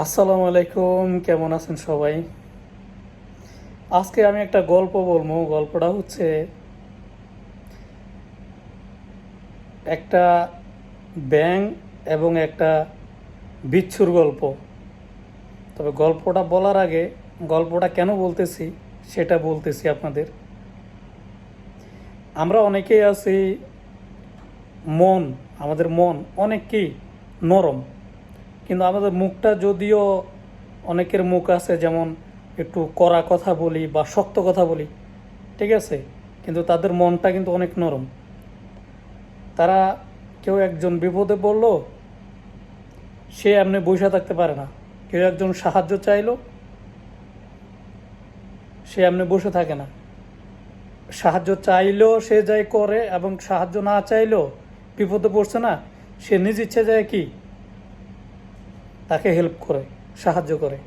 আসসালামু আলাইকুম, কেমন আছেন সবাই? আজকে আমি একটা গল্প বলব। গল্পটা হচ্ছে একটা ব্যাং এবং একটা বিচ্ছুর গল্প। তবে গল্পটা বলার আগে গল্পটা কেন বলতেছি সেটা বলতেছি আপনাদের। আমরা অনেকেই আছি মন, আমাদের মন অনেক কি নরম। কিন্তু আমাদের মুখটা যদিও অনেকের মুখ আছে, যেমন একটু কড়া কথা বলি বা শক্ত কথা বলি, ঠিক আছে? কিন্তু তাদের মনটা কিন্তু অনেক নরম। তারা কেউ একজন বিপদে পড়ল, সে এমনি বসে থাকতে পারে না। কেউ একজন সাহায্য চাইলো, সে এমনি বসে থাকে না। সাহায্য চাইলেও সে যাই করে এবং সাহায্য না চাইলেও বিপদে পড়ছে না। সে নিজ ইচ্ছে যায় কি? তাকে হেল্প করে, সাহায্য করে।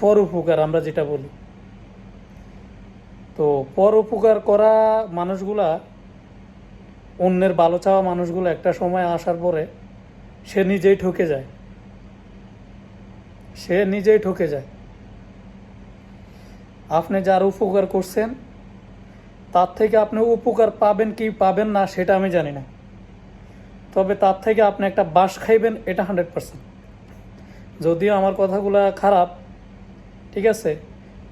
পর উপকার আমরা যেটা বলি। তো পর উপকার করা মানুষগুলা, অন্যের ভালো চাওয়া মানুষগুলো একটা সময় আসার পরে সে নিজেই ঠকে যায়। সে নিজেই ঠকে যায়। আপনি যার উপকার করছেন, তার থেকে আপনি উপকার পাবেন কি পাবেন না, সেটা আমি জানি না। তবে তার থেকে আপনি একটা বাস খাইবেন, এটা হান্ড্রেড পার্সেন্ট যদিও আমার কথাগুলো খারাপ, ঠিক আছে?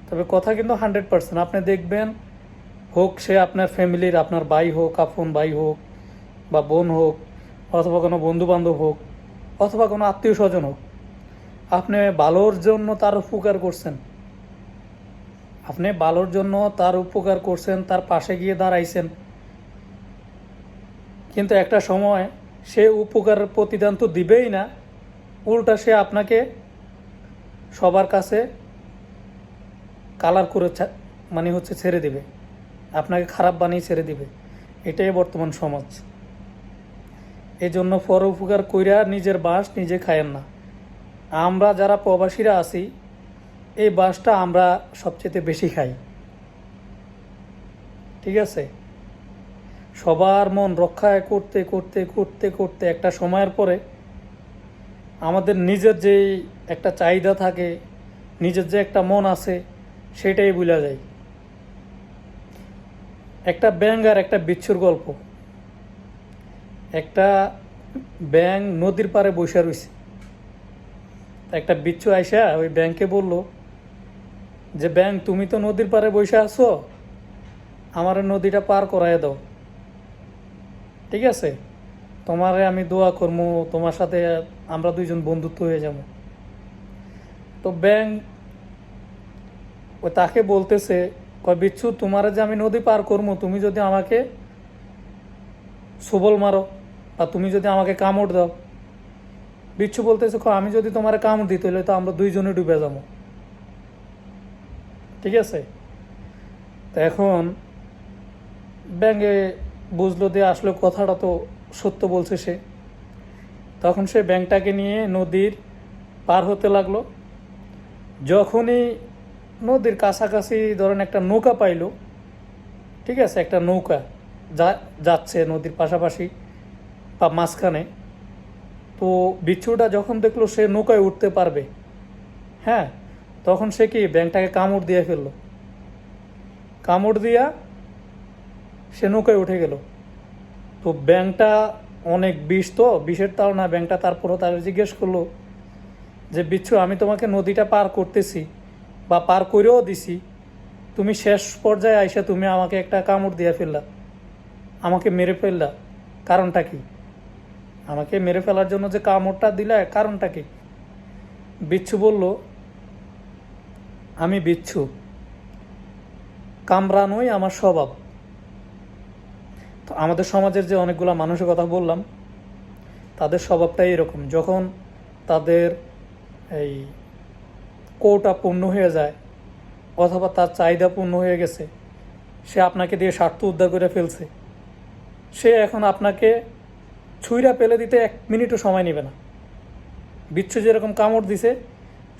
তবে কথা কিন্তু হান্ড্রেড পার্সেন্ট। আপনি দেখবেন, হোক সে আপনার ফ্যামিলির, আপনার ভাই হোক, আপন ভাই হোক, বা বোন হোক, অথবা কোনো বন্ধু বান্ধব হোক, অথবা কোনো আত্মীয় স্বজন হোক, আপনি ভালোর জন্য তার উপকার করছেন। আপনি ভালোর জন্য তার উপকার করছেন, তার পাশে গিয়ে দাঁড়াইছেন। কিন্তু একটা সময় সে উপকার প্রতিদান তো দিবেই না উল্টা সে আপনাকে সবার কাছে কালার করে মানে হচ্ছে ছেড়ে দিবে। আপনাকে খারাপ বানিয়ে ছেড়ে দিবে। এটাই বর্তমান সমাজ। এই জন্য পর উপকার কইরা নিজের বাস নিজে খায়েন না। আমরা যারা প্রবাসীরা আছি, এই বাসটা আমরা সবচেয়ে বেশি খাই। ঠিক আছে? সবার মন রক্ষা করতে করতে করতে করতে একটা সময়ের পরে আমাদের নিজের যেই একটা চাহিদা থাকে, নিজের যে একটা মন আছে, সেটাই বোঝা যায়। একটা ব্যাং আর একটা বিচ্ছুর গল্প। একটা ব্যাং নদীর পাড়ে বসে রয়েছে একটা বিচ্ছু আইসা ওই ব্যাংকে বলল, যে ব্যাং তুমি তো নদীর পাড়ে বসে আছো, আমার নদীটা পার করায় দাও। ঠিক আছে? তোমারে আমি দোয়া করব তোমার সাথে আমরা দুইজন বন্ধুত্ব হয়ে যাব। তো ব্যাং ও তাকে বলতেছে কয় বিচ্ছু তোমার যে আমি নদী পার করব তুমি যদি আমাকে সবল মারো বা তুমি যদি আমাকে কামড় দাও। বিচ্ছু বলতেছে "কয়, আমি যদি তোমার কামড় দিতে হলে তো আমরা দুইজনে ডুবে যাব। ঠিক আছে? তো এখন ব্যাঙ্গে বুঝলো দিয়ে আসলে কথাটা তো সত্য বলছে সে। তখন সে ব্যাংকটাকে নিয়ে নদীর পার হতে লাগল। যখনই নদীর কাছাকাছি ধরেন একটা নৌকা পাইলো, ঠিক আছে, একটা নৌকা যা যাচ্ছে নদীর পাশাপাশি বা মাঝখানে, তো বিচ্ছুটা যখন দেখল সে নৌকায় উঠতে পারবে হ্যাঁ তখন সে কি ব্যাংকটাকে কামড় দিয়ে ফেলল? কামড় দিয়া সে নৌকায় উঠে গেল। তো ব্যাংকটা অনেক বিষ তো, বিষের তাও না ব্যাংকটা তারপরও তার জিজ্ঞেস করল যে, বিচ্ছু, আমি তোমাকে নদীটা পার করতেছি বা পার করেও দিছি। তুমি শেষ পর্যায়ে আইসা তুমি আমাকে একটা কামড় দিয়ে ফেললা। আমাকে মেরে ফেললা। কারণটা কি? আমাকে মেরে ফেলার জন্য যে কামড়টা দিলা, কারণটা কি? বিচ্ছু বলল, আমি বিচ্ছু। কামড়ানোই আমার স্বভাব। তো আমাদের সমাজের যে অনেকগুলো মানুষের কথা বললাম, তাদের স্বভাবটাই এরকম। যখন তাদের এই কোটা পূর্ণ হয়ে যায় অথবা তার চাহিদা পূর্ণ হয়ে গেছে, সে আপনাকে দিয়ে স্বার্থ উদ্ধার করে ফেলছে, সে এখন আপনাকে ছুঁইরা পেলে দিতে এক মিনিটও সময় নেবে না। বিচ্ছু যেরকম কামড় দিছে,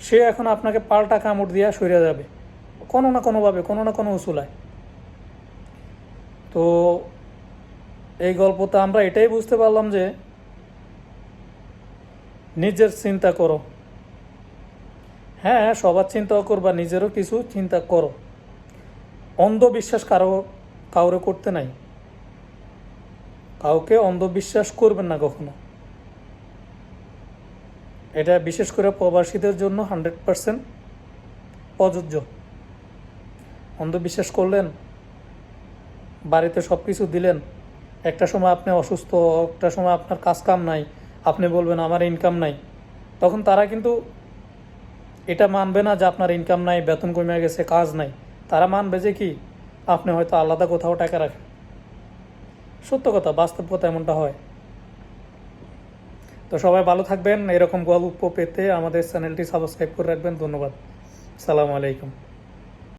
সে এখন আপনাকে পাল্টা কামড় দিয়া সরে যাবে। কোনো না কোনোভাবে, কোনো না কোনো উসুলায়। তো এই গল্পতে আমরা এটাই বুঝতে পারলাম যে নিজের চিন্তা করো। হ্যাঁ সবার চিন্তাও করবা, নিজেরও কিছু চিন্তা করো। অন্ধবিশ্বাস কারও, কাউরে করতে নাই। কাউকে অন্ধবিশ্বাস করবেন না কখনো। এটা বিশেষ করে প্রবাসীদের জন্য হান্ড্রেড পারসেন্ট প্রযোজ্য। অন্ধবিশ্বাস করলেন, বাড়িতে সব কিছু দিলেন একটা সময় আপনি অসুস্থ, একটা সময় আপনার কাজ কাম নাই, আপনি বলবেন আমার ইনকাম নাই। তখন তারা কিন্তু এটা মানবে না যে আপনার ইনকাম নাই, বেতন কমে গেছে, কাজ নাই। তারা মানবে যে কি, আপনি হয়তো আলাদা কোথাও টাকা রাখেন। সত্য কথা, বাস্তব কথা এমনটা হয়। তো সবাই ভালো থাকবেন, এরকম গল্প পেতে আমাদের চ্যানেলটি সাবস্ক্রাইব করে রাখবেন। ধন্যবাদ। সালামু আলাইকুম।